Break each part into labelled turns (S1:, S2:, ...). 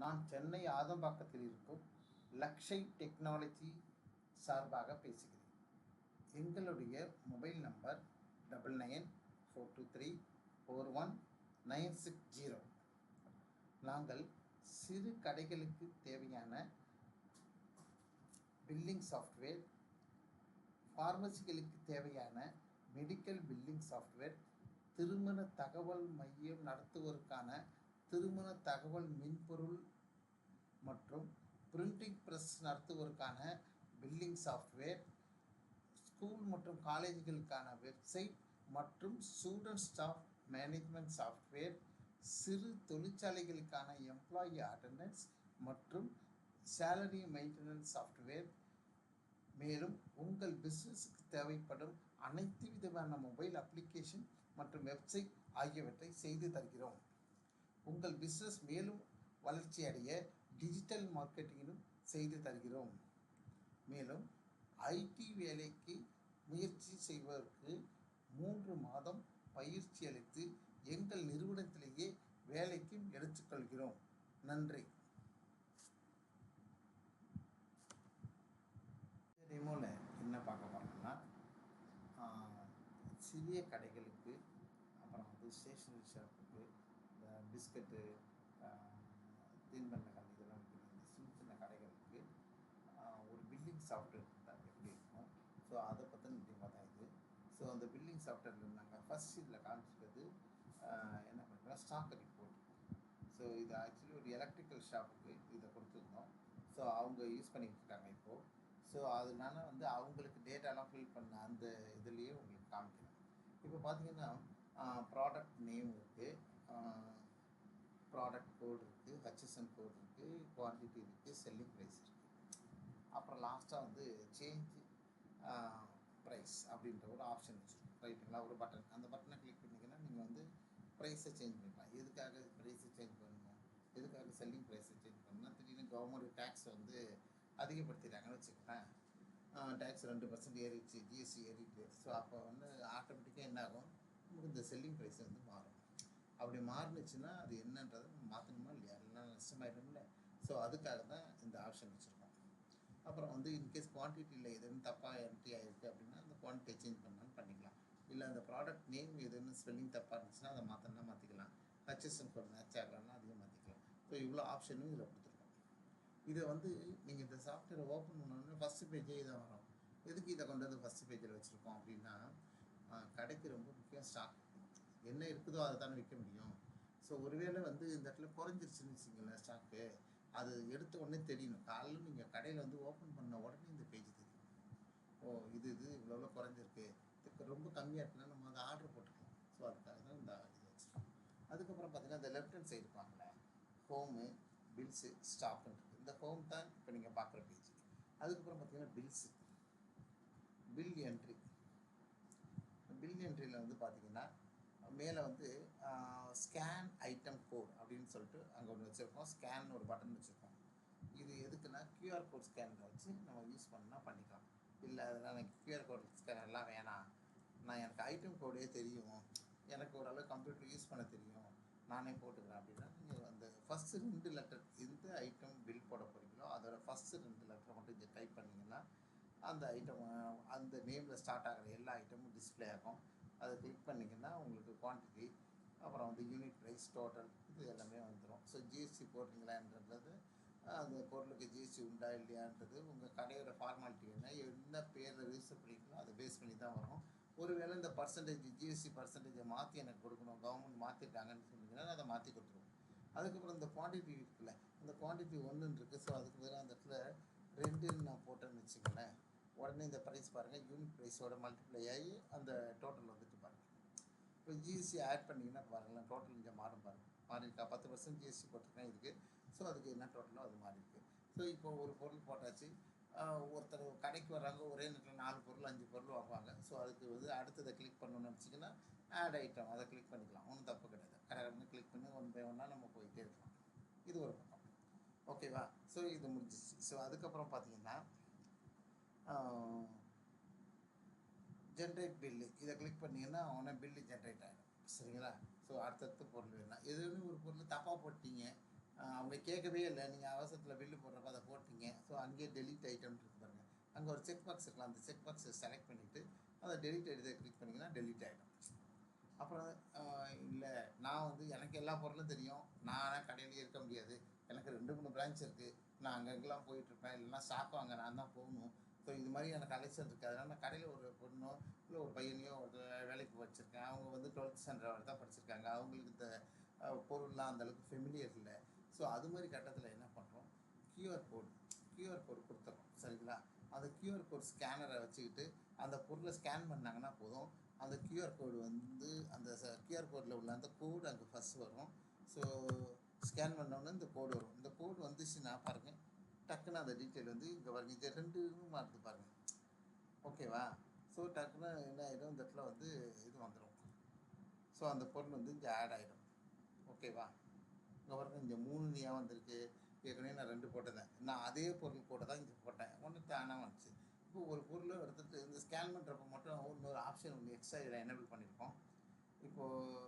S1: நான் சென்னை ஆதம்பாக்கத்தில் இருக்கும் லக்ஷை டெக்னாலஜி சார்பாக பேசுகிறேன். எங்களுடைய mobile number double nine four two three four one nine six zero. நாங்கள் சிறு கடைகளுக்கு தேவையான பில்லிங் சாஃப்ட்வேர் ஃபார்மசிகளுக்கு தேவையான மெடிக்கல் பில்லிங் சாஃப்ட்வேர் திருமண தகவல் மையம் நடத்துவோருக்கான திருமண தகவல் மென்பொருள் மற்றும் பிரிண்டிங் ப்ரெஸ் நடத்துவோருக்கான பில்லிங் சாஃப்ட்வேர் ஸ்கூல் மற்றும் காலேஜுகளுக்கான வெப்சைட் மற்றும் ஸ்டூடெண்ட் ஸ்டாஃப் மேனேஜ்மெண்ட் சாஃப்ட்வேர் சிறு தொழிற்சாலைகளுக்கான எம்ப்ளாயி அட்டண்டன்ஸ் மற்றும் சேலரி மெயின்டெனன்ஸ் சாஃப்ட்வேர் மேலும் உங்கள் பிஸ்னஸுக்கு தேவைப்படும் அனைத்து விதமான மொபைல் அப்ளிகேஷன் மற்றும் வெப்சைட் ஆகியவற்றை செய்து தருகிறோம். உங்கள் பிஸ்னஸ் மேலும் வளர்ச்சி அடைய டிஜிட்டல் மார்க்கெட்டிங்கிலும் செய்து தருகிறோம். மேலும் ஐடி வேலைக்கு முயற்சி செய்வதற்கு மூன்று மாதம் பயிற்சி அளித்து எங்கள் நிறுவனத்திலேயே வேலைக்கும் எடுத்துக்கொள்கிறோம். நன்றி. டெமோவில் என்ன பார்க்க போகிறோம்னா சிறிய கடைகளுக்கு அப்புறம் வந்து ஸ்டேஷனரி ஷாப்புக்கு பிஸ்கட்டு தின்பண்டங்கள் இதெல்லாம் விற்கிற சின்ன சின்ன கடைகளுக்கு ஒரு பில்லிங் சாஃப்ட்வேர் இருந்தால் எப்படி இருக்கும் ஸோ அதை பற்றின டீமாக தான் இது. ஸோ அந்த பில்லிங் சாஃப்ட்வேரில் நாங்கள் ஃபஸ்ட் இதில் காமிச்சிருக்கிறது என்ன பண்ணுறோம் ஸ்டாக் ரிப்போர்ட் ஸோ இது ஆக்சுவலி ஒரு எலக்ட்ரிக்கல் ஷாப்புக்கு இதை கொடுத்துருந்தோம். ஸோ அவங்க யூஸ் பண்ணிக்கிட்டு இருக்காங்க இப்போது ஸோ அதனால வந்து அவங்களுக்கு டேட்டாலாம் ஃபில் பண்ண அந்த இதுலேயே உங்களுக்கு காமிக்கிறேன். இப்போ பார்த்தீங்கன்னா ப்ராடக்ட் நேம் இருக்குது ப்ராடக்ட் கோட் இருக்குது ஹச்எஸ்என் கோட் இருக்குது குவான்டிட்டி இருக்குது செல்லிங் ப்ரைஸ் இருக்குது அப்புறம் லாஸ்ட்டாக வந்து சேஞ்ச் ப்ரைஸ் அப்படின்ற ஒரு ஆப்ஷன் வச்சுருக்கோம். ரைட்டுங்களா ஒரு பட்டன் அந்த பட்டனை கிளிக் பண்ணிங்கன்னா நீங்கள் வந்து ப்ரைஸை சேஞ்ச் பண்ணிக்கலாம். எதுக்காக ப்ரைஸை சேஞ்ச் பண்ணணும் எதுக்காக செல்லிங் ப்ரைஸை சேஞ்ச் பண்ணணும் திடீர்னு கவர்மெண்ட் டேக்ஸ் வந்து அதிகப்படுத்திட்டாங்கன்னு வச்சுக்கோங்களேன். டேக்ஸ் ரெண்டு பர்சன்ட் ஏறிடுச்சு ஜிஎஸ்டி ஏறிட்டு. ஸோ அப்போ வந்து ஆட்டோமேட்டிக்காக என்ன ஆகும்? நமக்கு இந்த செல்லிங் ப்ரைஸ் வந்து மாறும். அப்படி மாறுனுச்சுன்னா அது என்னன்றதை மாற்றணுமா இல்லையா? எல்லாம் நஷ்டமாயிடும்ல. ஸோ அதுக்காக தான் இந்த ஆப்ஷன் வச்சுருக்கோம். அப்புறம் வந்து இன்கேஸ் குவான்டிட்டியில் எதுவும் தப்பாக என்ட்ரி ஆகிருக்கு அப்படின்னா அந்த குவான்டிட்டியை சேஞ்ச் பண்ணாலும் பண்ணிக்கலாம். இல்லை அந்த ப்ராடக்ட் நேம் எதுன்னு ஸ்பெல்லிங் தப்பாக இருந்துச்சுன்னா அதை மாற்றினா மாற்றிக்கலாம் ஹச்எஸ்என் கோட் மேட்ச் ஆகலாம்னா அதையும் மாற்றிக்கலாம் ஸோ இவ்வளோ ஆப்ஷனும் இதில் கொடுத்துருக்கோம். இதை வந்து நீங்கள் இந்த சாஃப்ட்வேரை ஓப்பன் பண்ணோன்னே ஃபஸ்ட்டு பேஜே இதான் வரும். எதுக்கு இதை கொண்டு வந்து ஃபஸ்ட்டு பேஜில் வச்சுருக்கோம் அப்படின்னா கடைக்கு ரொம்ப முக்கியம் ஸ்டாக் என்ன இருக்குதோ அதை தானே விற்க முடியும். ஸோ ஒருவேளை வந்து இந்த இடத்துல குறைஞ்சிருச்சுன்னு வச்சுங்களேன் ஸ்டாக்கு அது எடுத்த உடனே தெரியணும். காலையில் நீங்கள் கடையில் வந்து ஓப்பன் பண்ண உடனே இந்த பேஜ் தெரியும். ஓ இது இது இவ்வளோ குறைஞ்சிருக்கு. இதுக்கு ரொம்ப கம்மியாக இருக்குன்னா நம்ம அதை ஆர்டர் போட்டுக்கலாம். ஸோ அதுக்காக தான் இந்த இது வச்சுருக்கோம். அதுக்கப்புறம் பார்த்தீங்கன்னா இந்த லெஃப்ட் ஹேண்ட் சைடு இருப்பாங்களே ஹோமு பில்ஸு ஸ்டாக்குன்னு இருக்குது இந்த ஹோம் தான் இப்போ நீங்கள் பார்க்குற பேஜ் அதுக்கப்புறம் பார்த்தீங்கன்னா பில்ஸு பில் என்ட்ரி பில் என்ட்ரியில் வந்து பார்த்தீங்கன்னா மேலே வந்து ஸ்கேன் ஐட்டம் கோட் அப்படின்னு சொல்லிட்டு அங்கே ஒன்று வச்சுருக்கோம். ஸ்கேன் ஒரு பட்டன் வச்சுருக்கோம். இது எதுக்குன்னா கியூஆர் கோட் ஸ்கேனில் வச்சு நம்ம யூஸ் பண்ணால் பண்ணிக்கலாம். இல்லை அதெல்லாம் எனக்கு கியூஆர் கோட் ஸ்கேன் எல்லாம் வேணாம். நான் எனக்கு ஐட்டம் கோடே தெரியும். எனக்கு ஓரளவு கம்ப்யூட்டர் யூஸ் பண்ண தெரியும். நானே போட்டுக்கிறேன் அப்படின்னா நீங்கள் அந்த ஃபஸ்ட்டு ரெண்டு லெட்டர் எந்த ஐட்டம் பில் போட போகிறீங்களோ அதோட ஃபஸ்ட்டு ரெண்டு லெட்டரை மட்டும் இங்கே டைப் பண்ணிங்கன்னா அந்த ஐட்டம் அந்த நேமில் ஸ்டார்ட் ஆகிற எல்லா ஐட்டமும் டிஸ்ப்ளே ஆகும். அதை கிளிக் பண்ணிங்கன்னா உங்களுக்கு குவான்டிட்டி அப்புறம் வந்து யூனிட் ப்ரைஸ் டோட்டல் இது எல்லாமே வந்துடும் ஸோ ஜிஎஸ்டி போடுறீங்களான்றது அந்த பொருளுக்கு ஜிஎஸ்டி உண்டா இல்லையான்றது உங்கள் கடையோட ஃபார்மாலிட்டி என்ன என்ன பேரில் ரிஜிஸ்டர் பண்ணிக்கலாம் அதை பேஸ் பண்ணி தான் வரும். ஒருவேளை இந்த பர்சன்டேஜ் ஜிஎஸ்டி பர்சன்டேஜை மாற்றி எனக்கு கொடுக்கணும் கவர்மெண்ட் மாற்றிட்டாங்கன்னு சொன்னீங்கன்னா அதை மாற்றி கொடுத்துருவோம் அதுக்கப்புறம் இந்த குவான்டிட்டி இருக்குல்ல அந்த குவான்டிட்டி ஒன்றுன்னு இருக்குது ஸோ அதுக்கு பதிலாக அந்த இடத்துல ரெண்டுன்னு நான் போட்டேன்னு வச்சுக்கோங்களேன். உடனே இந்த ப்ரைஸ் பாருங்கள் யூனிட் ப்ரைஸோட மல்டிப்ளை ஆகி அந்த டோட்டல் வந்துட்டு பாருங்கள் இப்போ ஜிஎஸ்டி ஆட் பண்ணிங்கன்னா பாருங்களேன் டோட்டல் இங்கே மாறும் பாருங்கள் மாறி இருக்கா பத்து பர்சன்ட் ஜிஎஸ்டி போட்டிருக்கேன் இதுக்கு. ஸோ அதுக்கு என்ன டோட்டலோ அது மாறியிருக்கு. ஸோ இப்போ ஒரு பொருள் போட்டாச்சு. ஒருத்தர் கடைக்கு வர்றாங்க ஒரே நேரத்தில் நாலு பொருள் அஞ்சு பொருள் வாங்குவாங்க. ஸோ அதுக்கு வந்து அடுத்ததை கிளிக் பண்ணணும்னு நினச்சிங்கன்னா ஆட் ஐட்டம் அதை கிளிக் பண்ணிக்கலாம். ஒன்றும் தப்பு கிடையாது. கடை கிளிக் பண்ணி ஒன் பை ஒன்னாக நம்ம போயிட்டே இருக்கலாம். இது ஒரு பக்கம். ஓகேவா ஸோ இது முடிஞ்சிச்சு ஸோ அதுக்கப்புறம் பார்த்தீங்கன்னா ஜென்ரேட் பில்லு இதை கிளிக் பண்ணிங்கன்னா உடனே பில்லு ஜென்ரேட் ஆகிடும் சரிங்களா? ஸோ அடுத்தடுத்து பொருள் வேணும் எதுவுமே ஒரு பொருள் தப்பாக போட்டீங்க. அவங்க கேட்கவே இல்லை. நீங்கள் அவசரத்தில் பில்லு போடுறப்ப அதை போட்டீங்க. ஸோ அங்கேயே டெலிட் ஐட்டம் இருக்கு பாருங்கள் அங்கே ஒரு செக் பாக்ஸ் இருக்கலாம். அந்த செக் பாக்ஸை செலக்ட் பண்ணிவிட்டு அதை டெலிட் எடுத்து கிளிக் பண்ணிங்கன்னா டெலிட் ஆகிடும் அப்புறம் இல்லை நான் வந்து எனக்கு எல்லா பொருளும் தெரியும். நான் கடையிலேயே இருக்க முடியாது. எனக்கு ரெண்டு மூணு பிரான்ச் இருக்குது நான் அங்கங்கெல்லாம் போயிட்டுருப்பேன் இல்லைன்னா ஸ்டாக் வாங்க நான் தான் போகணும். ஸோ இது மாதிரி எனக்கு கலெக்ஷன் இருக்குது அதனால் நான் கடையில் ஒரு பொண்ணோ இல்லை ஒரு பையனையோ ஒரு வேலைக்கு வச்சுருக்கேன் அவங்க வந்து டுவெல்த் ஸ்டாண்டர்ட் வரை தான் படிச்சிருக்காங்க. அவங்களுக்கு இந்த பொருள்லாம் அந்தளவுக்கு ஃபெமிலியர் இல்லை. ஸோ அது மாதிரி கட்டத்தில் என்ன பண்ணுறோம் கியூஆர் கோடு கியூஆர் கோடு கொடுத்துறோம். சரிங்களா? அந்த கியூஆர் கோட் ஸ்கேனரை வச்சுக்கிட்டு அந்த பொருளை ஸ்கேன் பண்ணாங்கன்னா போதும். அந்த கியூஆர் கோடு வந்து அந்த கியூஆர் கோடில் உள்ள அந்த கோடு அங்கே ஃபஸ்ட் வரும். ஸோ ஸ்கேன் பண்ணோன்னே இந்த கோடு வரும். இந்த கோடு வந்துச்சுன்னா பாருங்க டக்குன்னு அந்த டீட்டெயில் வந்து இங்கே பாருங்க. இது ரெண்டு மாறுது பாருங்கள் ஓகேவா ஸோ டக்குன்னு என்ன ஆகிடும் இந்த இடத்துல வந்து இது வந்துடும் ஸோ அந்த பொருள் வந்து இங்கே ஆட் ஆகிடும் ஓகேவா இங்கே பாருங்க. இங்கே மூணு நீயா வந்திருக்கு. ஏற்கனவே நான் ரெண்டு போட்டிருந்தேன். நான் அதே பொருள் கூட தான் இங்கே போட்டேன். ஒன்று தானாக வந்துச்சு. இப்போ ஒரு பொருளை எடுத்துகிட்டு இந்த ஸ்கேன் பண்ணுறப்ப மட்டும் இன்னொரு ஆப்ஷன் ஒன்று எக்ஸ்ட்ரா இதில் எனபிள் பண்ணியிருக்கோம் இப்போது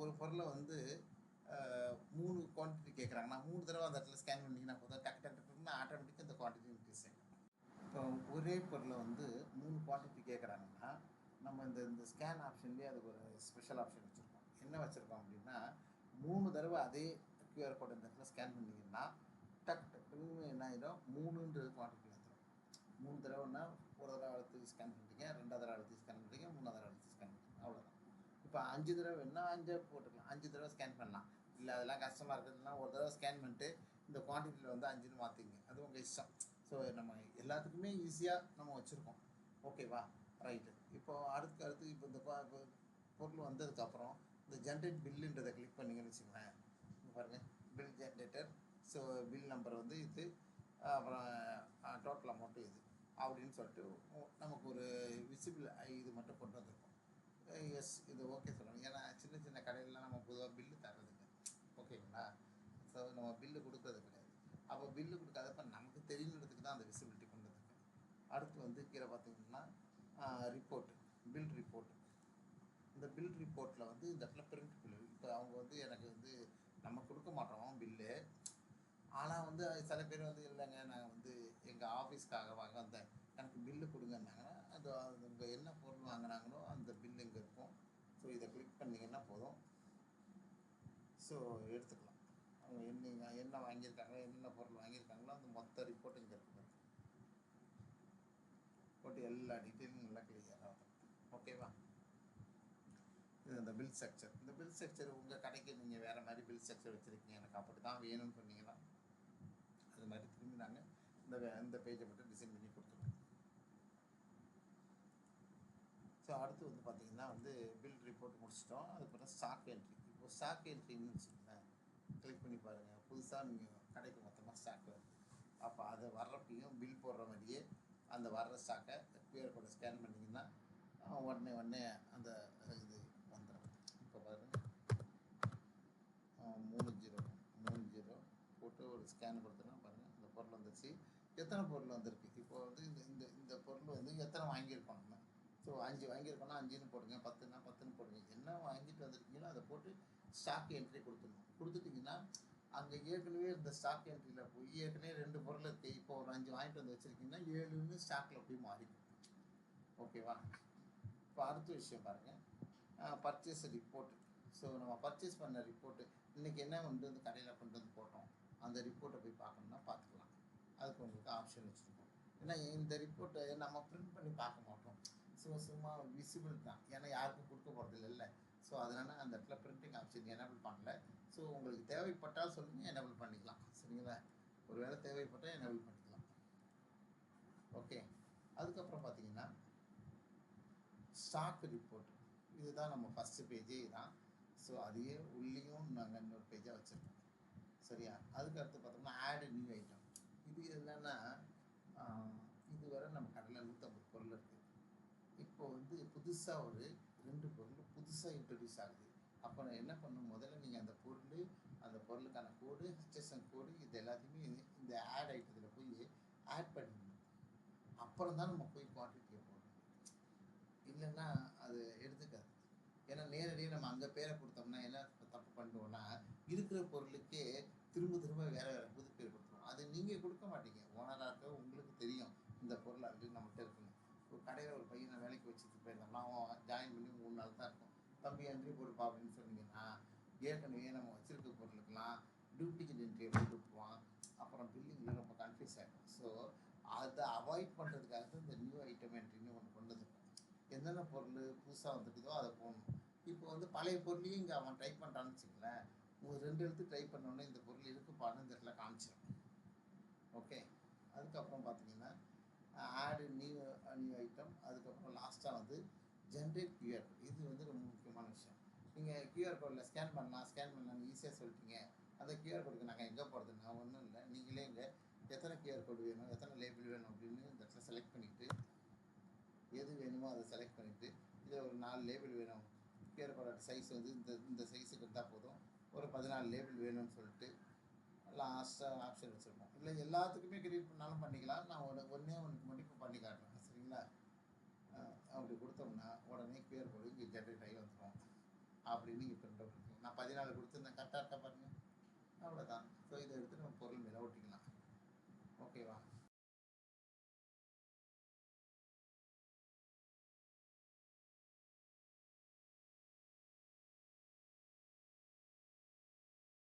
S1: ஒரு பொருளை வந்து மூணு குவான்டிட்டி கேட்குறாங்கன்னா மூணு தடவை அந்த இடத்துல ஸ்கேன் பண்ணிங்கன்னா போதும். டக்கு டக்கு டக்குன்னு ஆட்டோமேட்டிக்காக இந்த குவான்டிட்டி இன்க்ரீஸ் ஆகிடும் இப்போ ஒரே பொருளை வந்து மூணு குவான்டிட்டி கேட்குறாங்கன்னா நம்ம இந்த இந்த ஸ்கேன் ஆப்ஷன்லேயே அதுக்கு ஒரு ஸ்பெஷல் ஆப்ஷன் வச்சுருக்கோம். என்ன வச்சுருக்கோம் அப்படின்னா மூணு தடவை அதே கியூஆர் கோட் இந்த இடத்துல ஸ்கேன் பண்ணிங்கன்னா டக் டக்குன்னு என்ன ஆகிடும் மூணுன்றது குவான்டிட்டி வந்துடும் மூணு தடவைன்னா ஒரு தடவை அழுத்தி ஸ்கேன் பண்ணுறீங்க ரெண்டாவது தடவை அழுத்தி ஸ்கேன் பண்ணுறீங்க மூணாவது தடவை அழுத்தி ஸ்கேன் பண்ணுறீங்க அவ்வளோதான் இப்போ அஞ்சு தடவை வேணா அஞ்சு போட்டுக்கலாம். அஞ்சு தடவை ஸ்கேன் பண்ணலாம். இல்லை அதெல்லாம் கஷ்டமாக இருக்குதுன்னா ஒரு தடவை ஸ்கேன் பண்ணிட்டு இந்த குவான்டிட்டியில் வந்து அஞ்சுன்னு மாற்றிங்க அது உங்கள் இஷ்டம். ஸோ நம்ம எல்லாத்துக்குமே ஈஸியாக நம்ம வச்சுருக்கோம். ஓகேவா ரைட்டு இப்போ அடுத்து அடுத்து இப்போ இந்த இப்போ பொருள் வந்ததுக்கப்புறம் இந்த ஜென்ரேட் பில்லுன்றதை கிளிக் பண்ணிங்கன்னு வச்சுக்கோங்களேன். பாருங்கள் bill generator so bill number வந்து இது அப்புறம் டோட்டல் அமௌண்ட்டு இது. அப்படின்னு சொல்லிட்டு நமக்கு ஒரு விசிபிள் இது மட்டும் கொண்டு வந்திருக்கோம். எஸ் இது ஓகே சொல்லணும் ஏன்னா சின்ன சின்ன கடையிலலாம் நம்ம பொதுவாக பில்லு தர்றதுங்க ஓகேங்களா நம்ம பில்லு கொடுக்கறது கிடையாது. அப்போ பில்லு கொடுக்காதப்ப நமக்கு தெரியணுன்றதுக்கு தான் அந்த விசிபிலிட்டி கொண்டு வந்திருக்கேன் அடுத்து வந்து கீழே பார்த்தீங்கன்னா ரிப்போர்ட் பில் ரிப்போர்ட் இந்த பில் ரிப்போர்ட்டில் வந்து இந்த இடத்துல பிரிண்ட் பில் இப்போ அவங்க வந்து எனக்கு வந்து நம்ம கொடுக்க மாட்டோம் பில்லு ஆனால் வந்து சில பேர் வந்து இல்லைங்க நாங்கள் வந்து எங்கள் ஆஃபீஸ்க்காக வாங்க வந்தேன். எனக்கு பில்லு கொடுங்கன்னாங்கன்னா அது அவங்க என்ன பொருள் வாங்கினாங்களோ அந்த பில் இங்கே இருக்கும். ஸோ இதை கிளிக் பண்ணிங்கன்னா போதும். ஸோ எடுத்துக்கலாம். அவங்க என்ன என்ன வாங்கியிருக்காங்களோ என்னென்ன பொருள் வாங்கியிருக்காங்களோ அந்த மொத்த ரிப்போர்ட் இங்கே இருக்குது போட்டு எல்லா டீட்டெயிலும் நல்லா கிளியர் ஆகும் ஓகேவா இது இந்த பில் ஸ்ட்ரக்சர் இந்த பில் ஸ்ட்ரக்சர் உங்கள் கடைக்கு நீங்கள் வேறு மாதிரி பில் ஸ்ட்ரக்சர் வச்சுருக்கீங்க. எனக்கு அப்படி தான் வேணும்னு சொன்னீங்கன்னா அது மாதிரி திரும்பி நாங்கள் இந்த வே- இந்த பேஜை மட்டும் டிசைன் பண்ணி கொடுத்துருவோம். ஸோ அடுத்து வந்து பார்த்தீங்கன்னா வந்து பில் ரிப்போர்ட் முடிச்சிட்டோம். அதுக்கப்புறம் ஸ்டாக் என்ட்ரி இப்போ ஸ்டாக் என்ட்ரின்னு வச்சுக்கோங்களேன் கிளிக் பண்ணி பாருங்கள் புதுசாக நீங்கள் கடைக்கு மொத்தமாக ஸ்டாக் வருது அப்போ அது வர்றப்பையும் பில் போடுற மாதிரியே அந்த வர்ற ஸ்டாக்கை கியூஆர் கோடை ஸ்கேன் பண்ணிங்கன்னா உடனே உடனே அந்த இது வந்துடும் இப்போ பாருங்கள் மூணு ஜீரோ மூணு ஜீரோ போட்டு ஒரு ஸ்கேன் கொடுத்தோன்னா பாருங்கள் இந்த பொருள் வந்துருச்சு. எத்தனை பொருள் வந்திருக்கு? இப்போ வந்து இந்த இந்த இந்த பொருள் வந்து எத்தனை வாங்கியிருக்கோம் நம்ம? ஸோ அஞ்சு வாங்கியிருக்கோம்னா அஞ்சுன்னு போடுங்க. பத்துனா பத்துன்னு போடுங்க. என்ன வாங்கிட்டு வந்திருக்கீங்களோ அதை போட்டு ஸ்டாக் என்ட்ரி கொடுத்துடணும். கொடுத்துட்டிங்கன்னா அங்கே ஏற்கனவே இந்த ஸ்டாக் என்ட்ரியில் போய் ஏற்கனவே ரெண்டு பொருளை இப்போ ஒரு அஞ்சு வாங்கிட்டு வந்து வச்சுருக்கீங்கன்னா ஏழுன்னு ஸ்டாக்கில் போய் மாறிடும். ஓகேவா இப்போ அடுத்த விஷயம் பாருங்கள் பர்ச்சேஸ் ரிப்போர்ட் ஸோ நம்ம பர்ச்சேஸ் பண்ண ரிப்போர்ட்டு இன்றைக்கி என்ன கொண்டு வந்து கடையில் கொண்டு வந்து போட்டோம்? அந்த ரிப்போர்ட்டை போய் பார்க்கணும்னா பார்த்துக்கலாம். அதுக்கு உங்களுக்கு ஆப்ஷன் வச்சுருக்கோம். ஏன்னா இந்த ரிப்போர்ட்டை நம்ம பிரிண்ட் பண்ணி பார்க்க மாட்டோம். ஸோ சும்மா விசிபிள் தான். ஏன்னா யாருக்கும் கொடுக்க போகிறது இல்லை. ஸோ அதனால் அந்த இடத்துல பிரிண்டிங் ஆப்ஷன் எனபிள் பண்ணல. ஸோ உங்களுக்கு தேவைப்பட்டால் சொல்லுங்கள் எனபிள் பண்ணிக்கலாம். சரிங்களா? ஒருவேளை தேவைப்பட்டால் எனபிள் பண்ணிக்கலாம். ஓகே அதுக்கப்புறம் பார்த்தீங்கன்னா ஸ்டாக் ரிப்போர்ட் இதுதான் நம்ம ஃபஸ்ட்டு பேஜே தான் ஸோ அதையே உள்ளேயும் நாங்கள் இன்னொரு பேஜாக வச்சுருக்கோம். சரியா? அதுக்கு அடுத்து பார்த்தோம்னா ஆட் நியூ ஐட்டம் இது என்னென்னா இதுவரை நம்ம கடையில் நூற்றம்பது பொருள் இருக்குது இப்போ வந்து புதுசாக ஒரு ரெண்டு பொருள் புதுசாக இன்ட்ரடியூஸ் ஆகுது. அப்போ நான் என்ன பண்ணணும்? முதல்ல நீங்கள் அந்த பொருள் அந்த பொருளுக்கான கோடு ஹெச்எஸ்என் கோடு இது எல்லாத்தையுமே இந்த ஆட் ஐட்டத்தில் போய் ஆட் பண்ணிடணும் அப்புறம் தான் நம்ம போய் குவான்டிட்டியை போடணும். இல்லைன்னா அது எடுத்துக்காது. ஏன்னா நேரடியாக நம்ம அங்கே பேரை கொடுத்தோம்னா என்ன தப்பு பண்ணுவோம்னா இருக்கிற பொருளுக்கே திரும்ப திரும்ப வேறு வேறு புது பேர் கொடுத்துருவோம் அது நீங்கள் கொடுக்க மாட்டீங்க. ஓனராக இருக்க உங்களுக்கு தெரியும். இந்த பொருள் அப்படின்னு நம்மகிட்ட இருக்குன்னு. ஒரு கடையில் ஒரு பையனை வேலைக்கு வச்சுட்டு போயிருந்தோம்னா அவன் ஜாயின் பண்ணி மூணு நாள் தான் இருக்கும். தம்பி என்ட்ரி போடுப்பா அப்படின்னு சொன்னீங்கன்னா ஏற்கனவே நம்ம வச்சுருக்க பொருளுக்கெல்லாம் டூப்ளிகேட் என்ட்ரியை போட்டு அப்புறம் பில்லிங்கில் ரொம்ப கன்ஃபியூஸ் ஆகிடும் ஸோ அதை அவாய்ட் பண்ணுறதுக்காக தான் இந்த நியூ ஐட்டம் என்ட்ரின்னு ஒன்று கொண்டு வந்திருக்கோம் என்னென்ன பொருள் புதுசாக வந்துருக்குதோ அதை போடணும். இப்போ வந்து பழைய பொருளையும் இங்கே அவன் டைப் பண்ணுறான்னு வச்சுங்களேன் ஒரு ரெண்டு எழுத்து டைப் பண்ணோன்னே இந்த பொருள் இருக்குப்பான்னு இந்த இடத்துல காமிச்சிடும் ஓகே அதுக்கப்புறம் பார்த்தீங்கன்னா ஆடு நியூ நியூ ஐட்டம் அதுக்கப்புறம் லாஸ்ட்டாக வந்து ஜென்ரேட் கியூஆர் இது வந்து ரொம்ப முக்கியமான விஷயம். நீங்கள் கியூஆர் கோடில் ஸ்கேன் பண்ணலாம் ஸ்கேன் பண்ணலாம்னு ஈஸியாக சொல்லிட்டீங்க. அந்த கியூஆர் கோடுக்கு நாங்கள் எங்கே போகிறதுன்னா ஒன்றும் இல்லை. நீங்களே இங்கே எத்தனை கியூஆர் கோடு வேணும் எத்தனை லேபிள் வேணும் அப்படின்னு இந்த இடத்துல செலக்ட் பண்ணிவிட்டு எது வேணுமோ அதை செலக்ட் பண்ணிவிட்டு இதில் ஒரு நாலு லேபிள் வேணும். கியூஆர் கோடோட சைஸ் வந்து இந்த இந்த சைஸுக்கு இருந்தால் போதும். ஒரு பதினாலு லேபிள் வேணும்னு சொல்லிட்டு லாஸ்ட்டாக ஆப்ஷன் வச்சுருக்கோம் இல்லை எல்லாத்துக்குமே கிரியேட் பண்ணாலும் பண்ணிக்கலாம். நான் ஒன்று ஒன்றே ஒன்றுக்கு மட்டும் இப்போ பண்ணி காட்டுறேன். சரிங்களா? அப்படி கொடுத்தோம்னா உடனே கியூஆர் கோடு இங்கே ஜென்ரேட் ஆகி வந்துடும் அப்படின்னு நீங்கள் பிரிண்ட் அவுட் எடுத்துக்கலாம் நான் பதினாலு கொடுத்துருந்தேன். கரெக்டாக இருக்கா பாருங்கள் அவ்வளோதான் ஸோ இதை எடுத்து நம்ம பொருள் மேலே ஓட்டிக்கலாம் ஓகேவா